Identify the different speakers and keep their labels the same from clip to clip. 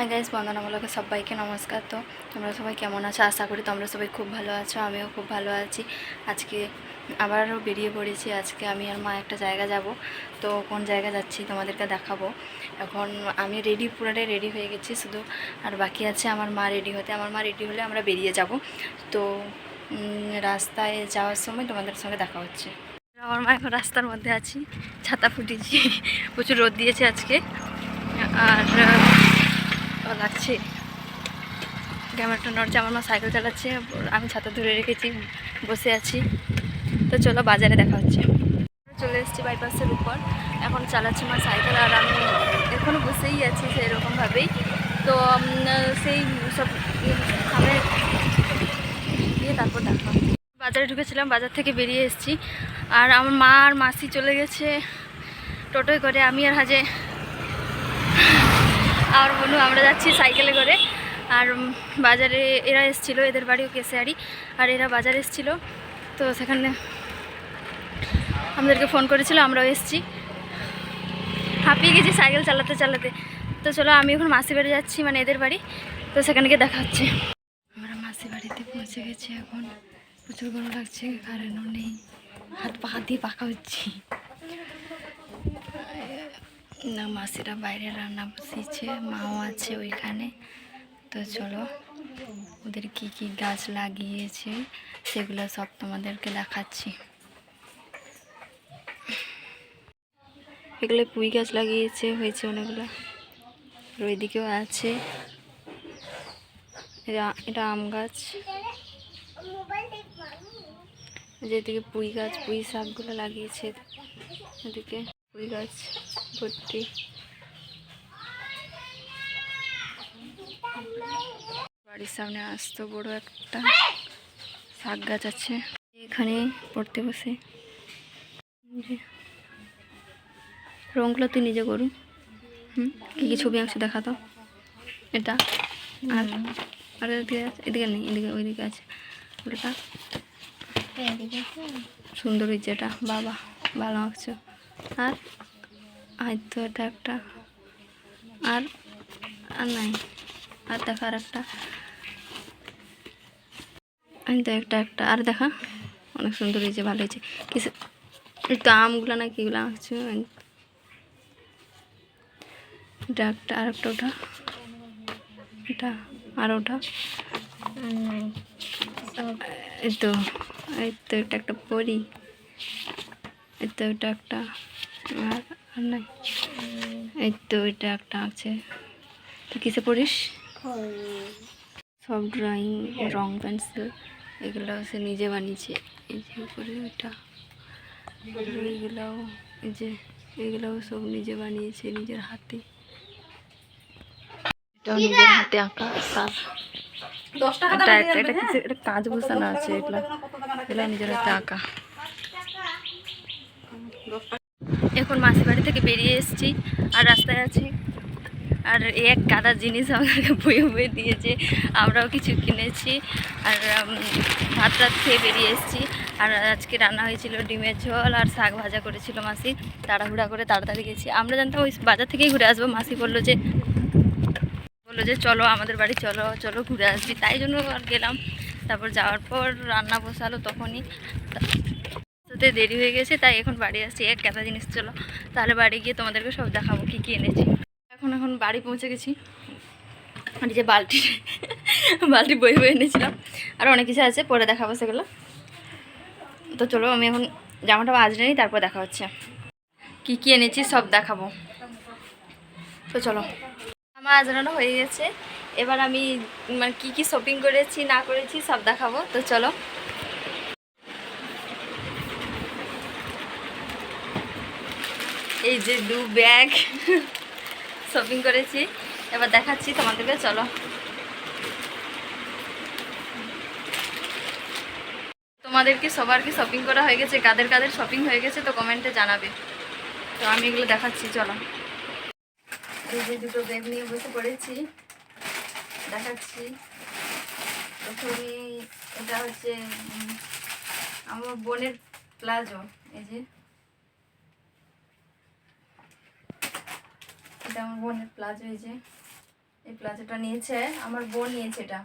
Speaker 1: Hi guys বন্দনামূলক সবাইকে নমস্কার। তো তোমরা সবাই কেমন আছো? আশা করি তোমরা সবাই খুব ভালো আছো, আমিও খুব ভালো আছি। আজকে আবারও বেরিয়ে পড়েছি। আজকে আমি আর মা একটা জায়গা যাব। তো কোন জায়গা যাচ্ছি তোমাদেরকে দেখাবো। এখন আমি রেডি পুরাটাই রেডি হয়ে গেছি শুধু। আর বাকি আছে আমার মা রেডি হতে। আমার মা রেডি হলে আমরা বেরিয়ে যাব। তো রাস্তায় যাওয়ার সময় তোমাদের সঙ্গে দেখা হচ্ছে। আমার মা এখন রাস্তার মধ্যে আছি, ছাতা ফুটিয়েছি। প্রচুর রোদ দিয়েছে আজকে। আর আহ, লাগছে। ক্যামেরাটা নড়ছে আমার মা সাইকেল চালাচ্ছে আমি ছাতা ধরে রেখেছি বসে আছি। তো চলো বাজারে দেখা হচ্ছে। চলে এসেছি বাইপাসের উপর। এখন চালাচ্ছি মা সাইকেল আর আমি এখনও বসেই আছি সেরকমভাবেই। তো সেই সব গিয়ে তারপর দেখা বাজারে ঢুকেছিলাম বাজার থেকে বেরিয়ে এসেছি। আর আমার মা আর মাসি চলে গেছে টোটোয় করে আমি আর হাজে আর বনু আমরা যাচ্ছি সাইকেলে করে। আর বাজারে এরা এসেছিল, এদের বাড়িও কেসিয়ারি আর এরা বাজারে এসেছিল। তো সেখানে আমাদেরকে ফোন করেছিল, আমরাও এসেছি। হাঁপিয়ে গেছি সাইকেল চালাতে চালাতে। তো চলো, আমি এখন মাসি বাড়ি যাচ্ছি মানে এদের বাড়ি। তো সেখানে গিয়ে দেখা হচ্ছে। আমরা মাসি বাড়িতে পৌঁছে গেছি এখন। প্রচুর গরম লাগছে, কারেন্টও নেই। হাত পা, হাত দিয়ে পাকা হচ্ছি। না, মাসিরা বাইরে রান্না বসিয়েছে, মাও আছে ওইখানে। তো চলো, ওদের কি কি গাছ লাগিয়েছে, সেগুলো সব তোমাদেরকে দেখাচ্ছি। এগুলো পুঁই গাছ লাগিয়েছে, হয়েছে অনেকগুলো। আর ওইদিকেও আছে। এটা আম গাছ। যেদিকে পুঁই গাছ, পুঁই শাকগুলো লাগিয়েছে এদিকে। পুঁই গাছ ভর্তি। বাড়ির সামনে আসতো বড় একটা শাক গাছ আছে। এখানে পড়তে বসে। রঙগুলো তুই নিজে করু। হুম? কী কী ছবি আঁকছে দেখা তো এটা আর আর এদিকে এদিকে নেই এদিকে ওইদিকে আছে। ওটা। সুন্দর হয়েছে এটা। বাবা ভালো আঁকছো। আর আর তো এটা একটা। আর নাই। আর দেখা আর একটা। তো একটা একটা। আর দেখা, অনেক সুন্দর হয়েছে, ভালো হয়েছে। কিছু, একটু আমগুলো না কিগুলো আছে। এটা একটা, আর একটা ওটা। এটা, আর ওটা। এই তো এই তো এটা একটা পরি। এই তো এটা একটা। আর আর নাই। এই তো এটা একটা আছে। তুই কিসে পড়িস? সব ড্রয়িং রং পেন্সিল এগুলো সে নিজে বানিয়েছে। এই যে উপরে ওইটা। এইগুলাও এই যে এগুলাও সব নিজে বানিয়েছে নিজের হাতে। এটাও নিজের হাতে আঁকা তার এটা একটা এটা কিছু এটা কাজ বসানো আছে এগুলো। এগুলো নিজের হাতে আঁকা। এখন মাসির বাড়ি থেকে বেরিয়ে এসেছি, আর রাস্তায় আছি। আর এই এক গাদা জিনিস আমাদেরকে বয়ে বয়ে দিয়েছে, আমরাও কিছু কিনেছি, আর ভাত রাত খেয়ে বেরিয়ে এসেছি। আর আজকে রান্না হয়েছিল ডিমের ঝোল আর শাক ভাজা করেছিল মাসি। তাড়াহুড়া করে তাড়াতাড়ি গেছি। আমরা জানতাম ওই বাজার থেকেই ঘুরে আসব। মাসি বলল যে বলল যে, চলো আমাদের বাড়ি, চলো চলো ঘুরে আসবি। তাই জন্য আর গেলাম। তারপর যাওয়ার পর রান্না বসালো তখনই। তা- সাথে দেরি হয়ে গেছে, তাই এখন বাড়ি আসছি। এক কেতা জিনিস, চলো। তাহলে বাড়ি গিয়ে তোমাদেরকে সব দেখাবো, কী কী এনেছি। এখন এখন বাড়ি পৌঁছে গেছি। আর যে বালতি বালতি বই বই এনেছিলাম। আর অনেক কিছু আছে, পরে দেখাবো সেগুলো। তো চলো, আমি এখন জামাটা আজরে নিই, তারপর দেখা হচ্ছে। কী কী এনেছি, সব দেখাবো। তো চলো। আমার আজরানো হয়ে গেছে। এবার আমি মানে কী কী শপিং করেছি, না করেছি, সব দেখাবো। তো চলো। এই যে দু ব্যাগ শপিং করেছি। এবার দেখাচ্ছি তোমাদেরকে, চলো। তোমাদের কি সবার কি শপিং করা হয়ে গেছে, কাদের কাদের শপিং হয়ে গেছে তো কমেন্টে জানাবে। তো আমি এগুলো দেখাচ্ছি, চলো। এই যে দুটো ব্যাগ নিয়ে বসে পড়েছি, দেখাচ্ছি। প্রথমে এটা হচ্ছে আমার বোনের প্লাজো, এই যে। এটা আমার বোনের প্লাজো এই যে, এই প্লাজোটা নিয়েছে, আমার বোন নিয়েছে এটা।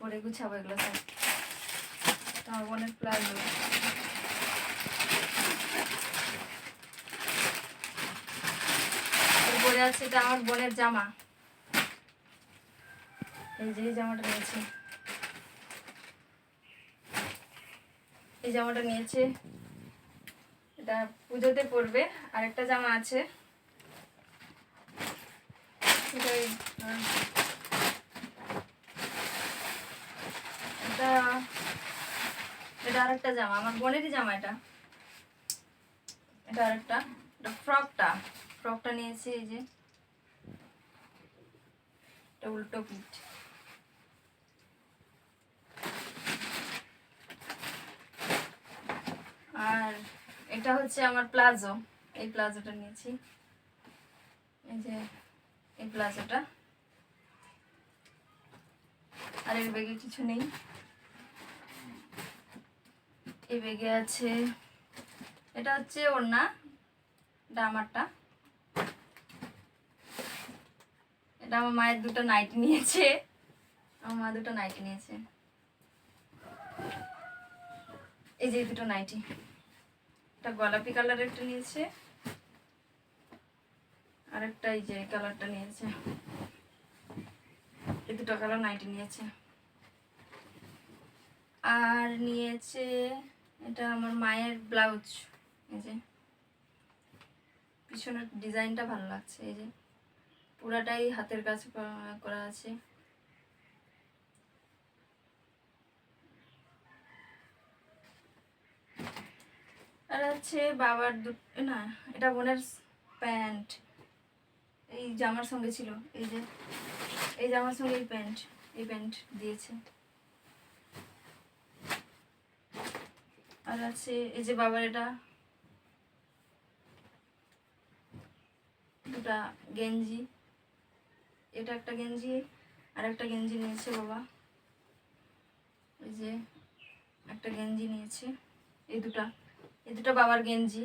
Speaker 1: পরে গুছাবো এগুলো সব। আমার বোনের প্লাজো। এরপরে আছে এটা আমার বোনের জামা। এই যে, এই জামাটা নিয়েছে। এই জামাটা নিয়েছে। এটা পুজোতে পরবে। আর একটা জামা আছে। এটাই, এটা এটা আরেকটা জামা আমার বোনেরই জামা এটা। এটা আরেকটা এটা ফ্রকটা। ফ্রকটা নিয়েছি এই যে। এটা উল্টো পিঠ। আর এটা হচ্ছে আমার প্লাজো এই প্লাজোটা নিয়েছি। এই যে এই প্লাজোটা। আর এর ব্যাগে কিছু নেই। এই ব্যাগে আছে, এটা হচ্ছে ওর না এটা এটা আমার মায়ের দুটো নাইটি নিয়েছে। আমার মা দুটো নাইটি নিয়েছে। এই যে দুটো নাইটি এটা গোলাপি কালারের একটা নিয়েছে। আর একটা এই যে কালারটা নিয়েছে। এই দুটো কালার নাইটি নিয়েছে। আর নিয়েছে এটা আমার মায়ের ব্লাউজ। এই যে পিছনের ডিজাইনটা ভালো লাগছে, এই যে পুরাটাই হাতের করা- করা আছে। আর আছে বাবার দু না, এটা বোনের প্যান্ট। এই জামার সঙ্গে ছিল, এই যে, এই জামার সঙ্গে এই প্যান্ট এই প্যান্ট দিয়েছে। আর আছে এই যে বাবার এটা দুটা গেঞ্জি। এটা একটা গেঞ্জি, আর একটা গেঞ্জি নিয়েছে বাবা। এই যে একটা গেঞ্জি নিয়েছে, এই দুটা, এই দুটো বাবার গেঞ্জি।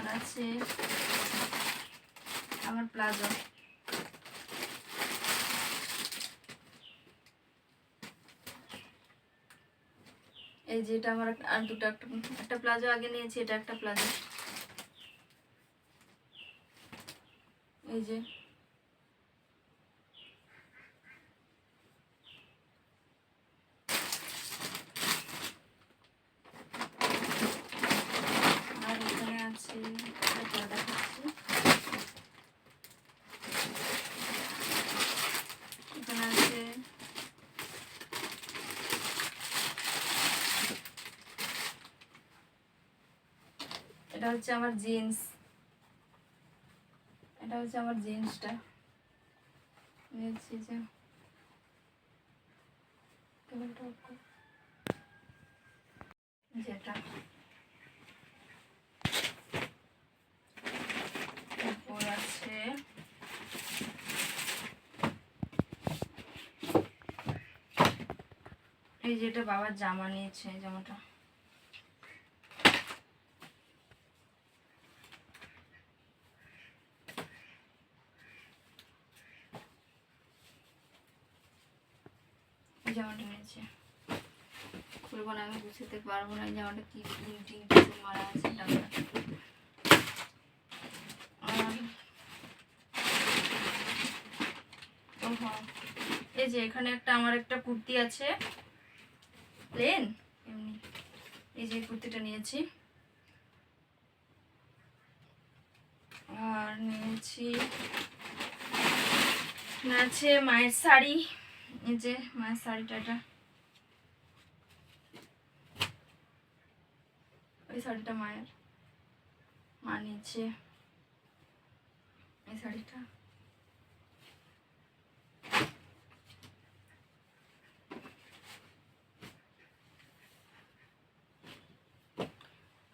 Speaker 1: আর আছে। আমার প্লাজো। এই যে এটা আমার আর দুটো একটা একটা প্লাজো আগে নিয়েছি, এটা একটা প্লাজো। এই যে আর এখানে আছে এটা দেখাচ্ছি এখানে আছে এটা হচ্ছে আমার জিন্স এটা হচ্ছে আমার জিন্সটা নিয়েছি যে। যেটা। তারপর আছে এই যেটা বাবার জামা নিয়েছে জামাটা। জামাটা নিয়েছে খুলবো না, আমি বুঝতে পারব না জামাটা কি প্রিন্টিং মারা আছে, টাকা। এই যে এখানে একটা, আমার একটা কুর্তি আছে। প্লেন? এমনি। এই যে কুর্তিটা নিয়েছি। আর নিয়েছি আছে মায়ের শাড়ি। এই যে মায়ের শাড়িটা এটা ওই শাড়িটা মায়ের। মা নিয়েছে এই শাড়িটা।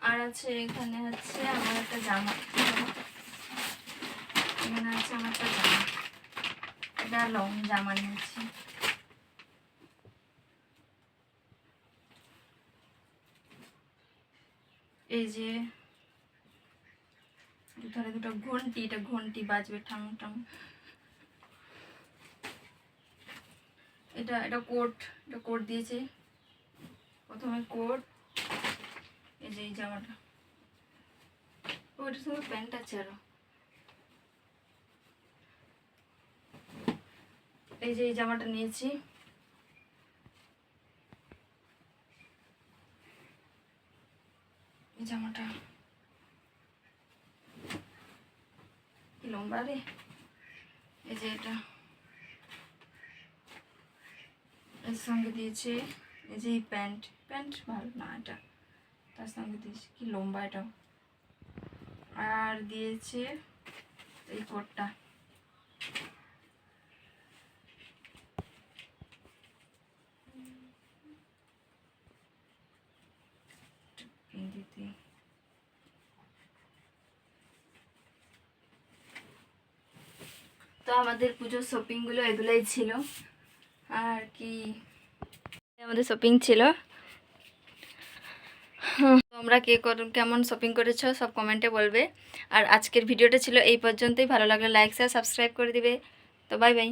Speaker 1: আর আছে, এখানে হচ্ছে আমার একটা জামা। এখানে আছে আমার একটা জামা। এটা লং জামা নিয়েছি। এই যে দুধারে দুটো ঘন্টি, এটা ঘন্টি বাজবে ঠাং ঠাং এটা এটা কোট এটা কোট দিয়েছে। প্রথমে কোট, এই যে, এই জামাটা। ও এটার সঙ্গে প্যান্ট আছে আরও। এই যে, এই জামাটা নিয়েছি এই জামাটা কি এই যে এটা। এর সঙ্গে দিয়েছে, এই যে এই প্যান্ট। প্যান্ট ভালো, না এটা। তার সঙ্গে দিয়েছে, কি লম্বা এটা আর দিয়েছে এই কোটটা। দিতে তো আমাদের পুজোর শপিংগুলো এগুলোই ছিল। আর কি? আমাদের শপিং ছিল। তোমরা কে কেমন শপিং করেছ সব কমেন্টে বলবে। আর আজকের ভিডিওটা ছিল এই পর্যন্তই। ভালো লাগলে লাইক শেয়ার সাবস্ক্রাইব করে দিবে। তো বাই বাই